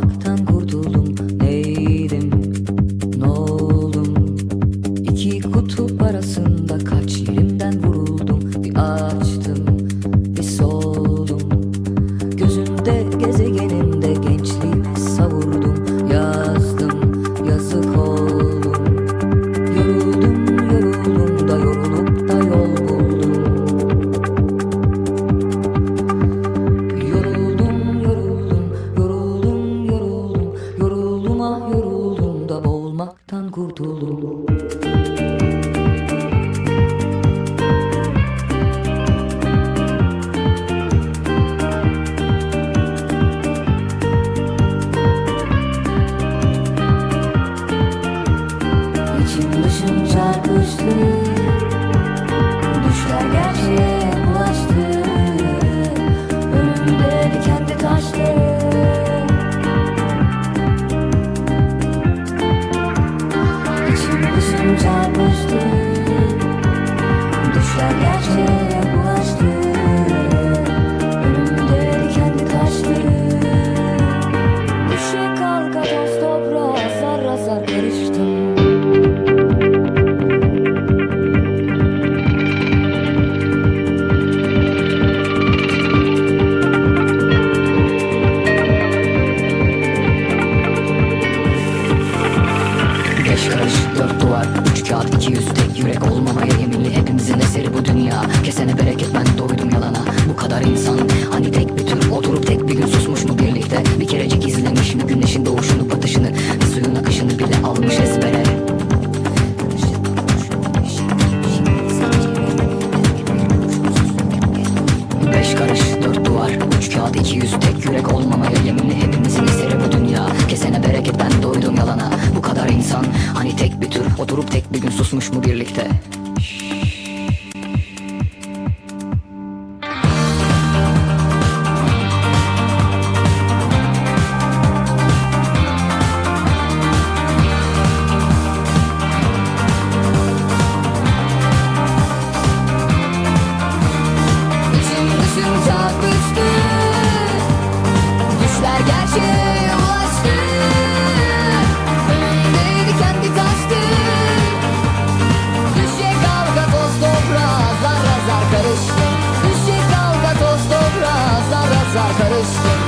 Yaşamaktan kurtuldum neydim? Noldum İki kutup arasında kaç yerimden vuruldum? Bir ağaç Dışım çarpıştı Düşler gerçeğe Karış dört duvar Üç kağıt iki yüz tek yürek olmamaya yeminli. Hepimizin eseri bu dünya. Kesene bereket ben doydum yalana. Bu kadar insan hani tek bir tür? Oturup tek bir gün susmuş mu birlikte? Bir kerecik izlemiş mi güneşin doğuşunu batışını? Suyun akışını bile almış ezbere. Beş karış dört duvar. Üç kağıt iki yüz tek yürek olmamaya yeminli bir gün susmuş mu birlikte? İçim dışım çarpıştı. Düşler gerçeğe close.